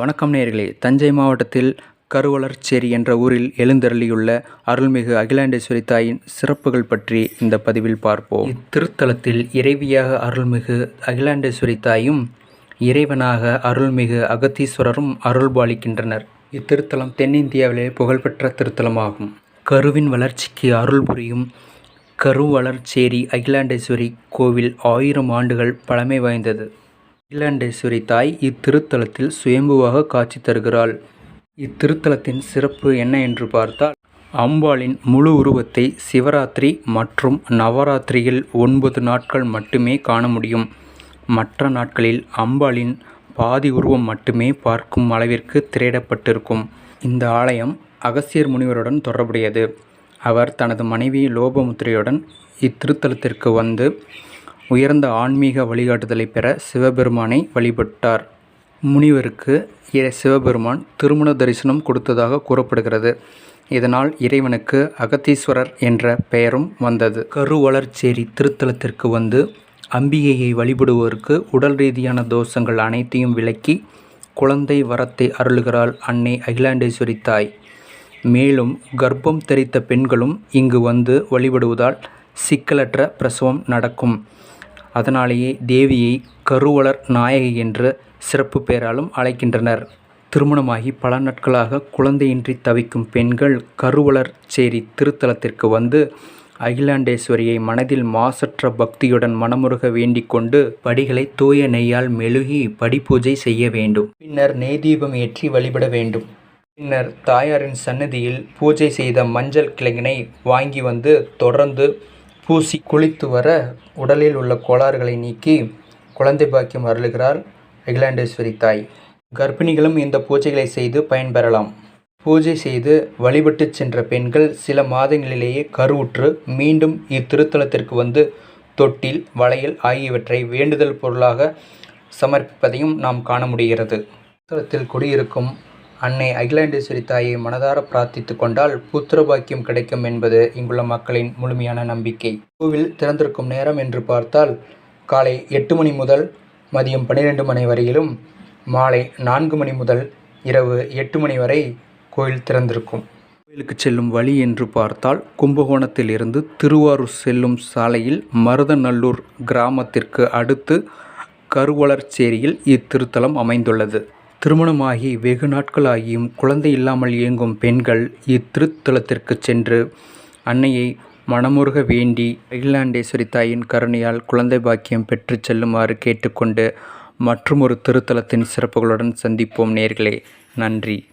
வணக்கம் நேர்களே. தஞ்சை மாவட்டத்தில் கருவளர்ச்சேரி என்ற ஊரில் எழுந்தருளியுள்ள அருள்மிகு அகிலாண்டேஸ்வரி தாயின் சிறப்புகள் பற்றி இந்த பதிவில் பார்ப்போம். இத்திருத்தலத்தில் இறைவியாக அருள்மிகு அகிலாண்டேஸ்வரி தாயும் இறைவனாக அருள்மிகு அகத்தீஸ்வரரும் அருள்பாலிக்கின்றனர் இத்திருத்தலம் தென்னிந்தியாவிலே புகழ்பெற்ற திருத்தலமாகும். கருவின் வளர்ச்சிக்கு அருள் புரியும் கருவளர்ச்சேரி அகிலாண்டேஸ்வரி கோவில் ஆயிரம் ஆண்டுகள் பழமை வாய்ந்தது. அகிலாண்டேஸ்வரி தாய் இத்திருத்தலத்தில் சுயம்புவாக காட்சி தருகிறாள். இத்திருத்தலத்தின் சிறப்பு என்ன என்று பார்த்தால் அம்பாளின் முழு உருவத்தை சிவராத்திரி மற்றும் நவராத்திரியில் ஒன்பது நாட்கள் மட்டுமே காண முடியும். மற்ற நாட்களில் அம்பாளின் பாதி உருவம் மட்டுமே பார்க்கும் அளவிற்கு திரையிடப்பட்டிருக்கும். இந்த ஆலயம் அகசியர் முனிவருடன் தொடர்புடையது. அவர் தனது மனைவி லோபமுத்திரையுடன் இத்திருத்தலத்திற்கு வந்து உயர்ந்த ஆன்மீக வழிகாட்டுதலை பெற சிவபெருமானை வழிபட்டார். முனிவருக்கு சிவபெருமான் திருமண தரிசனம் கொடுத்ததாக கூறப்படுகிறது. இதனால் இறைவனுக்கு அகத்தீஸ்வரர் என்ற பெயரும் வந்தது. கருவளர்ச்சேரி திருத்தலத்திற்கு வந்து அம்பிகையை வழிபடுவோருக்கு உடல் ரீதியான தோஷங்கள் அனைத்தையும் விலக்கி குழந்தை வரத்தை அருளுகிறாள் அன்னை அகிலாண்டேஸ்வரி தாய். மேலும் கர்ப்பம் தெரித்த பெண்களும் இங்கு வந்து வழிபடுவதால் சிக்கலற்ற பிரசவம் நடக்கும். அதனாலேயே தேவியை கருவளர் நாயகி என்ற சிறப்பு பெயராலும் அழைக்கின்றனர். திருமணமாகி பல நாட்களாக குழந்தையின்றி தவிக்கும் பெண்கள் கருவளர் சேரி திருத்தலத்திற்கு வந்து அகிலாண்டேஸ்வரியை மனதில் மாசற்ற பக்தியுடன் மனமுருக வேண்டிக் கொண்டு படிகளை தூய நெய்யால் மெழுகி படிபூஜை செய்ய வேண்டும். பின்னர் நெய் தீபம் ஏற்றி வழிபட வேண்டும். பின்னர் தாயாரின் சன்னதியில் பூஜை செய்த மஞ்சள் கிழங்கினை வாங்கி வந்து தொடர்ந்து பூசி குளித்து வர உடலில் உள்ள கோளாறுகளை நீக்கி குழந்தை பாக்கியம் அருளுகிறார் அகிலாண்டேஸ்வரி தாய். கர்ப்பிணிகளும் இந்த பூஜைகளை செய்து பயன்பெறலாம். பூஜை செய்து வழிபட்டு சென்ற பெண்கள் சில மாதங்களிலேயே கருவுற்று மீண்டும் இத்திருத்தலத்திற்கு வந்து தொட்டில் வளையல் ஆகியவற்றை வேண்டுதல் பொருளாக சமர்ப்பிப்பதையும் நாம் காண முடிகிறது. திருத்தலத்தில் குடியிருக்கும் அன்னை அகிலாண்டேஸ்வரி தாயை மனதார பிரார்த்தித்து கொண்டால் புத்திர பாக்கியம் கிடைக்கும் என்பது இங்குள்ள மக்களின் முழுமையான நம்பிக்கை. கோவில் திறந்திருக்கும் நேரம் என்று பார்த்தால் காலை எட்டு மணி முதல் மதியம் பன்னிரெண்டு மணி வரையிலும் மாலை நான்கு மணி முதல் இரவு எட்டு மணி வரை கோயில் திறந்திருக்கும். கோயிலுக்கு செல்லும் வழி என்று பார்த்தால் கும்பகோணத்தில் இருந்து திருவாரூர் செல்லும் சாலையில் மருதநல்லூர் கிராமத்திற்கு அடுத்து கருவளர்ச்சேரியில் இத்திருத்தலம் அமைந்துள்ளது. திருமணமாகி வெகு நாட்களாகியும் குழந்தை இல்லாமல் இயங்கும் பெண்கள் இத்திருத்தலத்திற்கு சென்று அன்னையை மனமுருக வேண்டி அகிலாண்டேஸ்வரி தாயின் கருணையால் குழந்தை பாக்கியம் பெற்று செல்லுமாறு கேட்டுக்கொண்டு மற்றுமொரு திருத்தலத்தின் சிறப்புகளுடன் சந்திப்போம் நேர்களே. நன்றி.